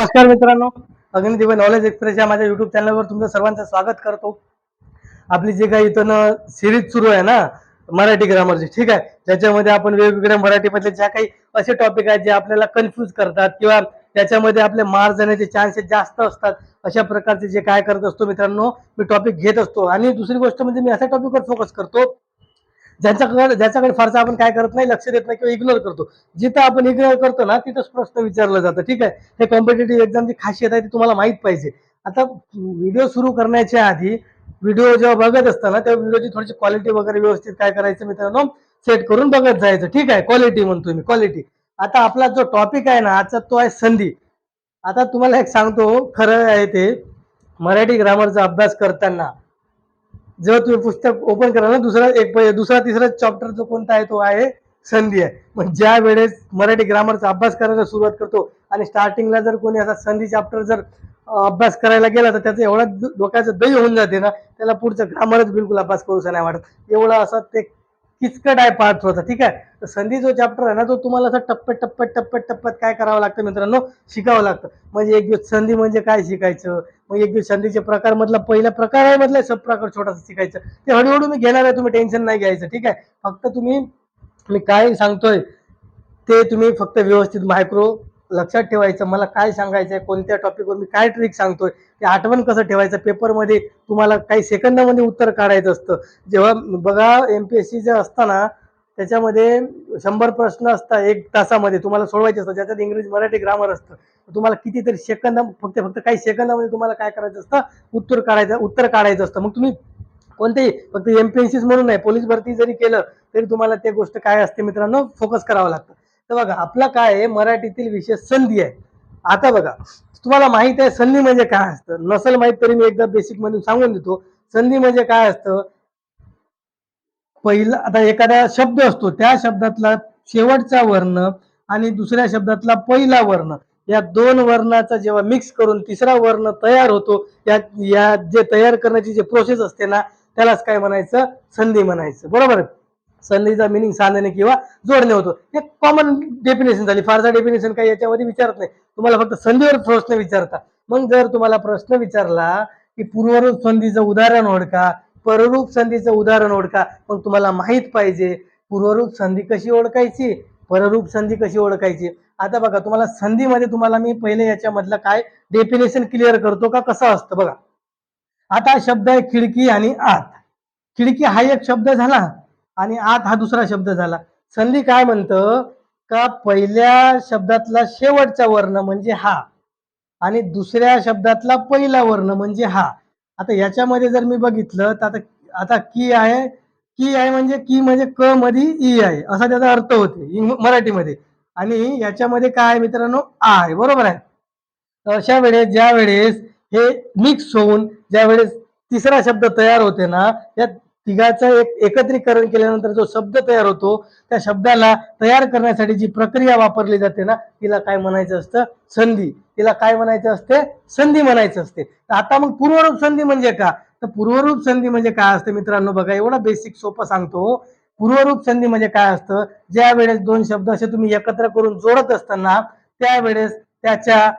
नमस्कार मित्रांनो. अग्निदिव्य knowledge express या माझ्या युट्यूब चॅनलवर तुमचं सर्वांचं स्वागत करतो. आपली जे काही इथं सिरीज सुरू आहे ना मराठी ग्रामरची ठीक आहे? ज्याच्यामध्ये आपण वेगवेगळ्या मराठीमधले ज्या काही असे टॉपिक आहेत जे आपल्याला कन्फ्यूज करतात किंवा त्याच्यामध्ये आपले मार जाण्याचे चान्सेस जास्त असतात अशा प्रकारचे जे काय करत असतो मित्रांनो मी टॉपिक घेत असतो. आणि दुसरी गोष्ट म्हणजे मी अशा टॉपिकवर फोकस करतो ज्याच्याकडे ज्याच्याकडे फारसा आपण काय करत नाही लक्ष देत नाही किंवा इग्नोर करतो. जिथं आपण इग्नोर करतो ना तिथंच प्रश्न विचारला जातं. ठीक आहे? हे कॉम्पिटेटिव्ह एक्झामची खासियत आहे ती तुम्हाला माहीत पाहिजे. आता व्हिडिओ सुरू करण्याच्या आधी व्हिडिओ जेव्हा बघत असताना त्या व्हिडिओची थोडीशी क्वालिटी वगैरे व्यवस्थित काय करायचं मित्रांनो सेट करून बघत जायचं. ठीक आहे? क्वालिटी म्हणतो मी क्वालिटी आता आपला जो टॉपिक आहे ना आजचा तो आहे संधी. आता तुम्हाला एक सांगतो खरं आहे ते मराठी ग्रामरचा अभ्यास करताना जेव्हा तुम्ही पुस्तक ओपन करा ना दुसरा एक दुसरा तिसरा चॅप्टर जो कोणता आहे तो आहे संधी आहे. मग ज्या वेळेस मराठी ग्रामरचा अभ्यास करायला सुरुवात करतो आणि स्टार्टिंगला जर कोणी असा संधी चॅप्टर जर अभ्यास करायला गेला तर त्याचं एवढा धोक्याचं डोक्याचं दही होऊन जाते ना त्याला पुढचं ग्रामरच बिलकुल अभ्यास करूसा नाही वाटत. एवढं असं ते किचकट आहे पार्ट होता ठीक आहे? तर संधी जो चॅप्टर आहे ना तो तुम्हाला असं टप्प्यात टप्प्यात टप्प्यात टप्प्यात काय करावं लागतं मित्रांनो? शिकावं लागतं. म्हणजे एक दिवस संधी म्हणजे काय शिकायचं? मग एक दिवस संधीचे प्रकार मधला पहिला प्रकार आहे मधला सब प्रकार छोटासा शिकायचं. ते हळूहळू मी घेणार आहे तुम्ही टेन्शन नाही घ्यायचं ठीक आहे? फक्त तुम्ही मी काय सांगतोय ते तुम्ही फक्त व्यवस्थित मायक्रो लक्षात ठेवायचं. मला काय सांगायचं आहे कोणत्या टॉपिकवर मी काय ट्रिक सांगतोय ते आठवण कसं ठेवायचं? पेपरमध्ये तुम्हाला काही सेकंदामध्ये उत्तर काढायचं असतं. जेव्हा बघा एम पी एस सीचं असताना त्याच्यामध्ये शंभर प्रश्न असतात एक तासामध्ये. तुम्हाला सोडवायचे असतात. ज्याच्यात इंग्रजी मराठी ग्रामर असतं. तुम्हाला कितीतरी सेकंद फक्त फक्त काही सेकंदामध्ये तुम्हाला काय करायचं असतं? उत्तर काढायचं उत्तर काढायचं असतं. मग तुम्ही कोणतेही फक्त एम पी एस सी म्हणून नाही पोलीस भरती जरी केलं तरी तुम्हाला ते गोष्ट काय असते मित्रांनो? फोकस करावं लागतं. तर बघा आपला काय आहे? मराठीतील विशेष संधी आहे. आता बघा तुम्हाला माहीत आहे संधी म्हणजे काय असतं? नसेल माहीत तरी मी एकदा बेसिक मधून सांगून देतो. संधी म्हणजे काय असतं? पहिला आता एखादा शब्द असतो त्या शब्दातला शेवटचा वर्ण आणि दुसऱ्या शब्दातला पहिला वर्ण. या दोन वर्णाचा जेव्हा मिक्स करून तिसरा वर्ण तयार होतो या या जे तयार करण्याची जे प्रोसेस असते ना त्यालाच काय म्हणायचं? संधी म्हणायचं. बरोबर आहे? संधीचा मिनिंग सांधणे किंवा जोडणे होतो. हे कॉमन डेफिनेशन झाली. फारसा डेफिनेशन काही याच्यामध्ये विचारत नाही. तुम्हाला फक्त संधीवर प्रश्न विचारता. मग जर तुम्हाला प्रश्न विचारला की पूर्वरूप संधीचं उदाहरण ओळखा पररूप संधीचं उदाहरण ओळखा मग तुम्हाला माहीत पाहिजे पूर्वरूप संधी कशी ओळखायची पररूप संधी कशी ओळखायची. आता बघा तुम्हाला संधीमध्ये तुम्हाला मी पहिले याच्यामधलं काय डेफिनेशन क्लिअर करतो का कसं असतं बघा. आता शब्द आहे खिडकी आणि आत. खिडकी हा एक शब्द झाला. आणि आत हा दुसरा शब्द झाला. संधी काय म्हणतं? का पहिल्या शब्दातला शेवटचा वर्ण म्हणजे हा आणि दुसऱ्या शब्दातला पहिला वर्ण म्हणजे हा. आता याच्यामध्ये जर मी बघितलं तर आता आता की आहे की आहे म्हणजे की म्हणजे क मध्ये ई आहे. असा त्याचा अर्थ होते इंग- मराठीमध्ये. आणि याच्यामध्ये काय मित्रांनो? आ आहे. बरोबर आहे? अशा वेळेस ज्या वेळेस हे मिक्स होऊन ज्या वेळेस तिसरा शब्द तयार होते ना या तिघाचं एक एकत्रीकरण केल्यानंतर जो शब्द तयार होतो त्या शब्दाला तयार करण्यासाठी जी प्रक्रिया वापरली जाते ना तिला काय म्हणायचं असतं? संधी. तिला काय म्हणायचं असते? संधी म्हणायचं असते. तर आता मग पूर्वरूप संधी म्हणजे का? तर पूर्वरूप संधी म्हणजे काय असतं मित्रांनो? बघा एवढं बेसिक सोपं सांगतो. पूर्वरूप संधी म्हणजे काय असतं? ज्या वेळेस दोन शब्द असे तुम्ही एकत्र करून जोडत असताना त्यावेळेस त्याच्या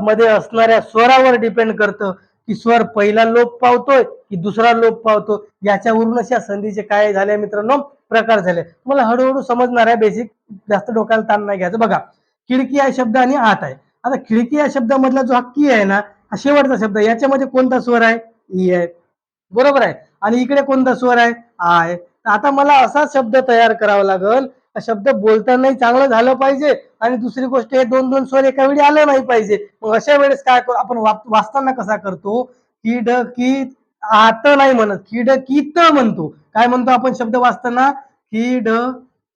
मध्ये असणाऱ्या स्वरावर डिपेंड करतं. की स्वर पहिला लोप पावतोय की दुसरा लोप पावतो? याच्यावरून अशा संधीचे काय झाले मित्रांनो? प्रकार झाले. तुम्हाला हळूहळू समजणार आहे बेसिक जास्त डोक्याला ताण नाही घ्यायचं. बघा खिडकी हा शब्द आणि आत आहे. आता खिडकी या शब्दामधला जो हा की आहे ना हा शेवटचा शब्द आहे. याच्यामध्ये कोणता स्वर आहे? ई आहे. बरोबर आहे? आणि इकडे कोणता स्वर आहे? आय तर आता मला असा शब्द तयार करावा लागल शब्द बोलतानाही चांगलं झालं पाहिजे आणि दुसरी गोष्ट हे दोन दोन स्वर एका वेळी आलं नाही पाहिजे. मग अशा वेळेस काय करू आपण वाचताना कसा करतो? किड की आत नाही म्हणत. किड कित म्हणतो. काय म्हणतो आपण शब्द वाचताना? की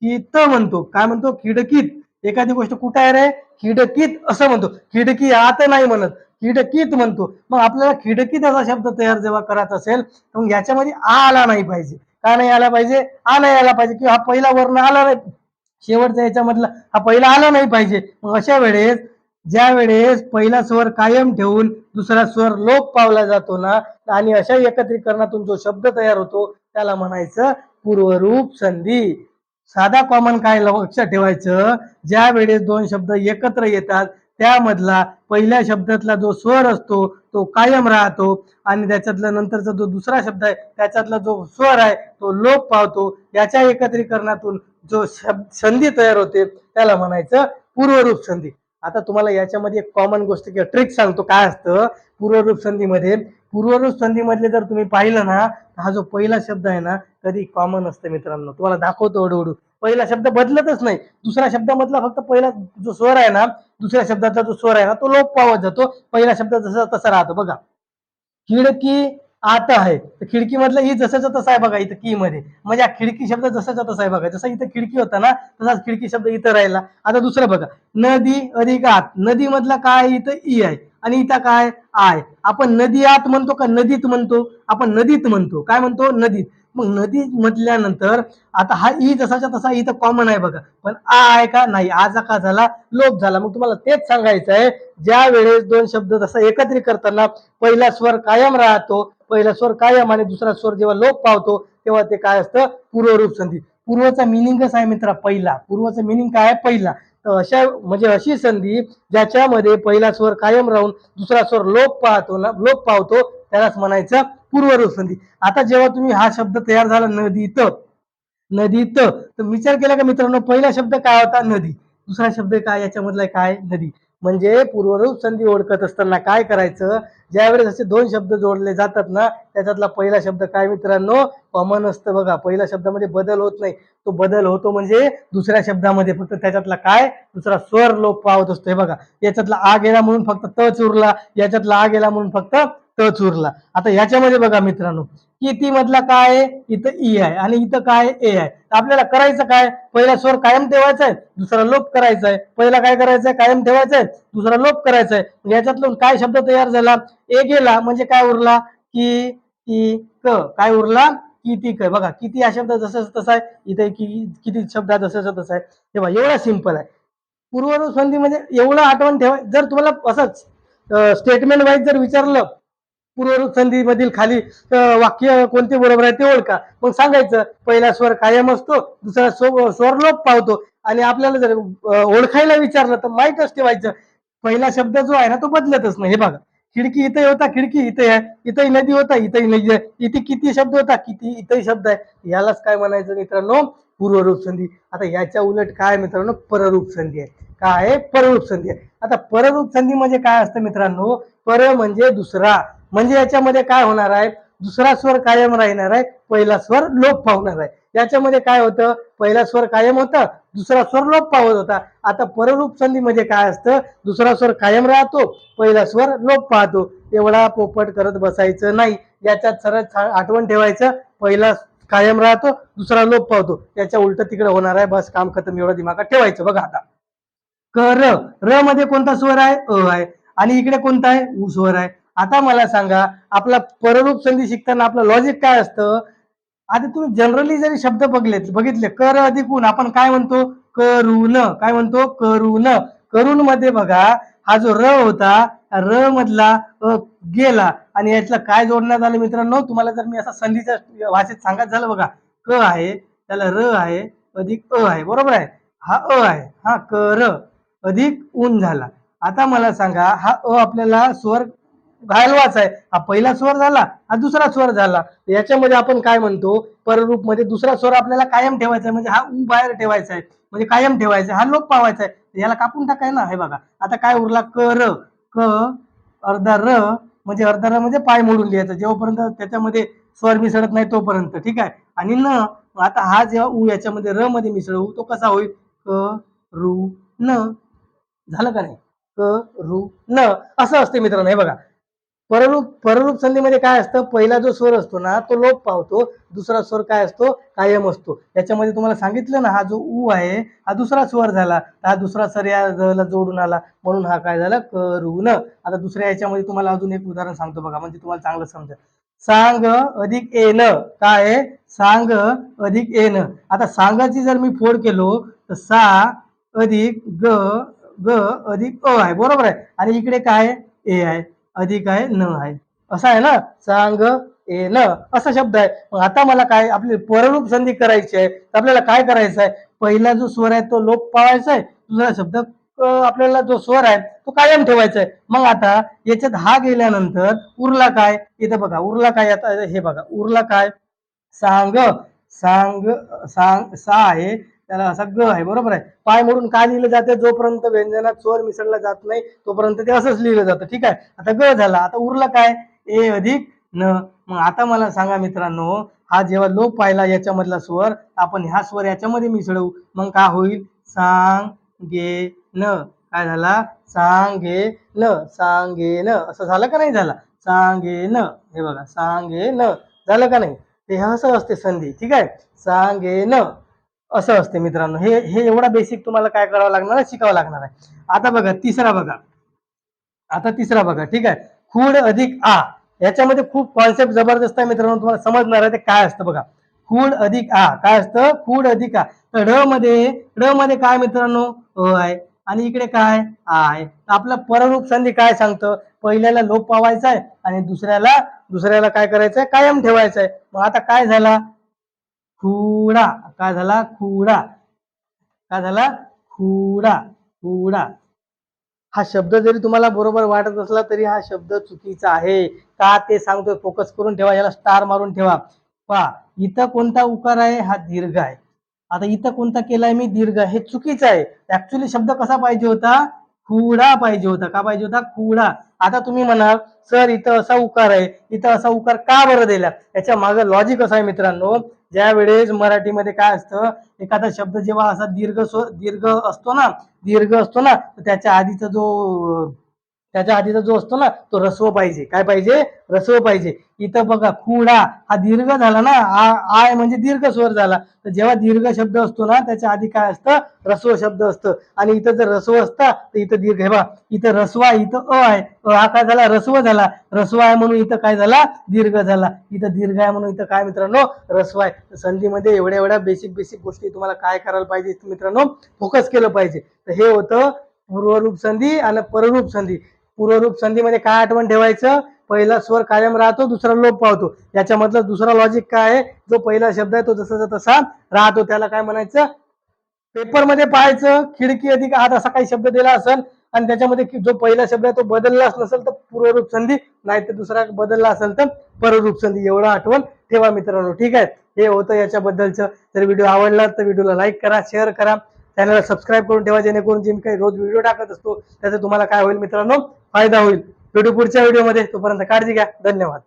कित म्हणतो. काय म्हणतो? खिडकीत एखादी गोष्ट कुठं आहे रे? खिडकीत असं म्हणतो. खिडकी आत नाही म्हणत. खिडकीत म्हणतो. मग आपल्याला खिडकीत असा शब्द तयार जेव्हा करायचा असेल तर मग याच्यामध्ये आ आला नाही पाहिजे. का नाही आला पाहिजे? आ नाही आला पाहिजे? किंवा हा पहिला वर्ण आला नाही. शेवटचा याच्यामधला हा पहिला आला नाही पाहिजे. मग अशा वेळेस ज्या वेळेस पहिला स्वर कायम ठेवून दुसरा स्वर लोप पावला जातो ना आणि अशा एकत्रीकरणातून जो शब्द तयार होतो त्याला म्हणायचं पूर्वरूप संधी. साधा कॉमन काय लक्षात ठेवायचं? ज्या वेळेस दोन शब्द एकत्र येतात त्यामधला पहिल्या शब्दातला जो स्वर असतो तो कायम राहतो आणि त्याच्यातला नंतरचा जो दुसरा शब्द आहे त्याच्यातला जो स्वर आहे तो लोप पावतो. याच्या एकत्रीकरणातून जो शब्द संधी तयार होते त्याला म्हणायचं पूर्वरूप संधी. आता तुम्हाला याच्यामध्ये एक कॉमन गोष्ट किंवा ट्रिक सांगतो. काय असतं? पूर्वरूप संधीमध्ये. पूर्वरूप संधीमधले जर तुम्ही पाहिलं ना हा जो पहिला शब्द आहे ना कधी कॉमन असतं मित्रांनो. तुम्हाला दाखवतो हळूहळू. पहिला शब्द बदलतच नाही. दुसऱ्या शब्दामधला फक्त पहिला जो स्वर आहे ना दुसऱ्या शब्दाचा जो स्वर आहे ना तो लोप पावत जातो. पहिला शब्द जसा तसा राहतो. बघा. खिडकी आत आहे. तर खिडकी मधलं ही जसंच तसं आहे बघा इथं की मध्ये म्हणजे हा खिडकी शब्द जसाचा तसा आहे बघा. जसा इथं खिडकी होता ना तसाच खिडकी शब्द इथं राहिला. आता दुसरं बघा. नदी अधिक आत. नदी मधला काय इथं? ई आहे. आणि इथं काय? आय. आपण नदी आत म्हणतो का नदीत म्हणतो? आपण नदीत म्हणतो. काय म्हणतो? नदीत. मग नदी म्हटल्यानंतर आता हा ई जसाच्या तसा इथं कॉमन आहे बघा. पण आ आहे का? नाही. आजा का झाला? लोप झाला. मग तुम्हाला तेच सांगायचं आहे. ज्या वेळेस दोन शब्द जसा एकत्रित करताना पहिला स्वर कायम राहतो पहिला स्वर कायम आणि दुसरा स्वर जेव्हा लोप पावतो तेव्हा ते काय असतं? पूर्वरूप संधी. पूर्वचा मिनिंगच आहे मित्रा? पहिला. पूर्वचं मिनिंग काय आहे? पहिला. अशा म्हणजे अशी संधी ज्याच्यामध्ये पहिला स्वर कायम राहून दुसरा स्वर लोप पाहतो ना लोप पावतो त्यालाच म्हणायचं पूर्वरूप संधी. आता जेव्हा तुम्ही हा शब्द तयार झाला नदीत. नदीत. तर विचार केला का मित्रांनो पहिला शब्द काय होता? नदी. दुसरा शब्द काय? याच्यामधला काय नदी. म्हणजे पूर्वरूप संधी ओळखत असताना काय करायचं? ज्यावेळेस असे दोन शब्द जोडले जातात ना त्याच्यातला पहिला शब्द काय मित्रांनो? कॉमन असतं बघा. पहिल्या शब्दामध्ये बदल होत नाही. तो बदल होतो म्हणजे दुसऱ्या शब्दामध्ये. फक्त त्याच्यातला काय? दुसरा स्वर लोप पावत असतो. हे बघा. याच्यातला आ गेला म्हणून फक्त त चुरला याच्यातला आ गेला म्हणून फक्त टच उरला आता याच्यामध्ये बघा मित्रांनो किती मधला काय आहे? इथं ई आहे आणि इथं काय ए आहे. आपल्याला करायचं काय? पहिला स्वर कायम ठेवायचा आहे दुसरा लोप करायचा आहे. पहिला काय करायचं आहे? कायम ठेवायचा आहे दुसरा लोप करायचा आहे. याच्यातून काय शब्द तयार झाला? ए गेला म्हणजे काय उरला? की ती क काय उरला? किती क बघा किती हा शब्द जसं तसा आहे इथे किती शब्द हा जसं तसा आहे. तेव्हा एवढा सिंपल आहे. पूर्वरूप संधी म्हणजे एवढं आठवण ठेवा जर तुम्हाला असंच स्टेटमेंट वाईज जर विचारलं पूर्वसंधीमधील खाली वाक्य कोणते बरोबर आहे ते ओळखा. मग सांगायचं पहिला स्वर कायम असतो दुसरा स्वर लोप पावतो. आणि आपल्याला जर ओळखायला विचारलं तर माहीतच ठेवायचं. पहिला शब्द जो आहे ना तो बदलतच नाही. हे बघा. खिडकी इथे होता खिडकी इथे आहे. इथेही नदी होता इथेही नदी आहे. इथे किती शब्द होता किती इथेही शब्द आहे. यालाच काय म्हणायचं मित्रांनो? पूर्वरूप संधी आता याच्या उलट काय मित्रांनो? पररूप संधी आहे. काय? आहे पररूप संधी आहे. आता पररूप संधी म्हणजे काय असतं मित्रांनो? पर म्हणजे दुसरा. म्हणजे याच्यामध्ये काय होणार आहे? दुसरा स्वर कायम राहणार आहे पहिला स्वर लोप पावणार आहे. याच्यामध्ये काय होतं? पहिला स्वर कायम होता दुसरा स्वर लोप पावत होता. आता पररूप संधीमध्ये काय असतं? दुसरा स्वर कायम राहतो पहिला स्वर लोप पाहतो. एवढा पोपट करत बसायचं नाही. याच्यात सरळ आठवण ठेवायचं पहिला कायम राहतो दुसरा लोप पावतो. याच्या उलट तिकडे होणार आहे. बस काम खतम. एवढं दिमागात ठेवायचं. बघा आता. क र र मध्ये कोणता स्वर आहे? अ आहे. आणि इकडे कोणता आहे? उ स्वर आहे. आता मला सांगा आपला पररूप संधी शिकताना आपलं लॉजिक काय असतं? आता तुम्ही जनरली जरी शब्द बघलेत बघितले कर अधिक ऊन आपण काय म्हणतो? करून काय म्हणतो? करून करून मध्ये बघा हा जो र होता र मधला अ गेला. आणि यातला काय जोडण्यात आलं मित्रांनो? तुम्हाला जर मी असा संधीच्या भाषेत सांगत झालं बघा क आहे त्याला र आहे अधिक अ आहे. बरोबर आहे? हा अ आहे. हा क र अधिक ऊन झाला. आता मला सांगा हा अ आपल्याला स्वर घालवाच आहे. हा पहिला स्वर झाला हा दुसरा स्वर झाला. याच्यामध्ये आपण काय म्हणतो? पररूपमध्ये दुसरा स्वर आपल्याला कायम ठेवायचा आहे म्हणजे हा ऊ बाहेर ठेवायचा आहे. म्हणजे कायम ठेवायचा आहे हा लोप पावायचा आहे. याला कापून टाकाय ना हे बघा. आता काय उरला? क र क अर्धा र म्हणजे अर्धा र म्हणजे पाय मोडून लिहायचा. जेव्हापर्यंत त्याच्यामध्ये स्वर मिसळत नाही तोपर्यंत. ठीक आहे? आणि न आता हा जेव्हा ऊ याच्यामध्ये र मध्ये मिसळू तो कसा होईल? क रू न. झालं का नाही? क रू न. असं असते मित्रांनो हे बघा. पररूप पररूप संधीमध्ये काय असतं? पहिला जो स्वर असतो ना तो लोप पावतो. दुसरा स्वर काय असतो? कायम असतो. याच्यामध्ये तुम्हाला सांगितलं ना हा जो ऊ आहे हा दुसरा स्वर झाला. हा दुसरा स्वर या ला जोडून आला. म्हणून हा काय झाला? करून आता दुसऱ्या याच्यामध्ये तुम्हाला अजून एक उदाहरण सांगतो बघा. म्हणजे तुम्हाला चांगलं समजा सांग अधिक एन. काय आहे? सांग अधिक एन. आता सांगाची जर मी फोड केलो तर सा अधिक ग ग अधिक अ आहे. बरोबर आहे? आणि इकडे काय आहे? ए आहे. अधिक आहे न आहे. असं आहे ना? सांग ए न. असा शब्द आहे. मग आता मला काय आपली पररूप संधी करायची आहे तर आपल्याला काय करायचं आहे? पहिला जो स्वर आहे तो लोप पाळायचा आहे. दुसरा शब्द आपल्याला जो स्वर आहे तो कायम ठेवायचा आहे. मग आता याच्यात हा गेल्यानंतर उरला काय? इथं बघा उरला काय? आता हे बघा उरला काय? सांग सांग सांग सा आहे त्याला असा ग आहे बरोबर आहे? पाय म्हणून काय लिहिलं जाते? जोपर्यंत व्यंजनात स्वर मिसळला जात नाही तोपर्यंत ते असंच लिहिलं जातं ठीक आहे? आता ग झाला आता उरला काय? ए अधिक न. मग आता मला सांगा मित्रांनो हा जेव्हा लोप पाहिला याच्यामधला स्वर आपण ह्या स्वर याच्यामध्ये मिसळू. मग काय होईल? सांग गे न. काय झाला? सांगे न. सांगे न. असं झालं का नाही झाला? सांगे न. हे बघा सांगे न. झालं का नाही? ते असं असते संधी ठीक आहे? सांगे न. असं असते मित्रांनो. हे हे एवढा बेसिक तुम्हाला काय करावं लागणार आहे? शिकावं लागणार आहे. आता बघा तिसरा बघा. आता तिसरा बघा ठीक आहे? खूड अधिक आ. याच्यामध्ये खूप कॉन्सेप्ट जबरदस्त आहे मित्रांनो तुम्हाला समजणार आहे ते काय असतं बघा. खूड अधिक आ. काय असतं? खूड अधिक आ. तर ड मध्ये ड मध्ये काय मित्रांनो? अ आहे. आणि इकडे काय? आ आहे. आपलं पररूप संधी काय सांगतं? पहिल्याला लोप पावायचा आहे आणि दुसऱ्याला दुसऱ्याला काय करायचंय कायम ठेवायचंय मग आता काय झाला? खुडा. काय झाला? खुडा. काय झाला? खुडा. खुडा. हा शब्द जरी तुम्हाला बरोबर वाटत असला तरी हा शब्द चुकीचा आहे. का ते सांगतोय? फोकस करून ठेवा. याला स्टार मारून ठेवा. पा इथं कोणता उकार आहे? हा दीर्घ आहे. आता इथं कोणता केलाय? मी दीर्घ. हे चुकीचं आहे. ऍक्च्युली शब्द कसा पाहिजे होता? खुडा पाहिजे होता. का पाहिजे होता? खुडा आता तुम्ही म्हणाल सर इथं असा उकार आहे. इथं असा उकार का बरं दिला? याच्या मागं लॉजिक असं आहे मित्रांनो. ज्या वेळेस मराठीमध्ये काय असतं एखादा शब्द जेव्हा असा दीर्घ स्व दीर्घ असतो ना दीर्घ असतो ना तर त्याच्या आधीचा जो त्याच्या आधीचा जो असतो ना तो रस्व पाहिजे. काय पाहिजे? रस्व पाहिजे. इथं बघा खुडा हा दीर्घ झाला ना आ- आय म्हणजे दीर्घ स्वर झाला. तर जेव्हा दीर्घ शब्द असतो ना त्याच्या आधी काय असतं? रस्व शब्द असतं. आणि इथं जर रस्व असता तर इथं दीर्घ हे बा इथं रस्व आहे इथं अ आहे. अ हा काय झाला? रस्व झाला. रस्व आहे म्हणून इथं काय झाला? दीर्घ झाला. इथं दीर्घ आहे म्हणून इथं काय मित्रांनो? रस्व आहे. संधीमध्ये एवढ्या एवढ्या बेसिक बेसिक गोष्टी तुम्हाला काय करायला पाहिजे मित्रांनो? फोकस केलं पाहिजे. तर हे होतं पूर्वरूप संधी आणि पररूप संधी. पूर्वरूप संधीमध्ये काय आठवण ठेवायचं? पहिला स्वर कायम राहतो दुसरा लोप पावतो. याच्यामधलं दुसरा लॉजिक काय आहे? जो पहिला शब्द आहे तो जसाचा तसा राहतो त्याला काय म्हणायचं? पेपरमध्ये पाहायचं खिडकी अधिक आत असा काही शब्द दिला असेल आणि त्याच्यामध्ये जो पहिला शब्द आहे तो बदललाच नसेल तर पूर्वरूप संधी नाही तर दुसरा बदलला असेल तर पररूप संधी. एवढं आठवण ठेवा मित्रांनो ठीक आहे? हे होतं याच्याबद्दलचं. जर व्हिडिओ आवडला तर व्हिडिओला लाईक करा शेअर करा. चॅनलला सबस्क्राईब करून ठेवा जेणेकरून जे मी काही रोज व्हिडिओ टाकत असतो त्याचा तुम्हाला काय होईल मित्रांनो? फायदा होईल. व्हिडिओ पुढच्या व्हिडिओमध्ये तोपर्यंत काळजी घ्या. धन्यवाद.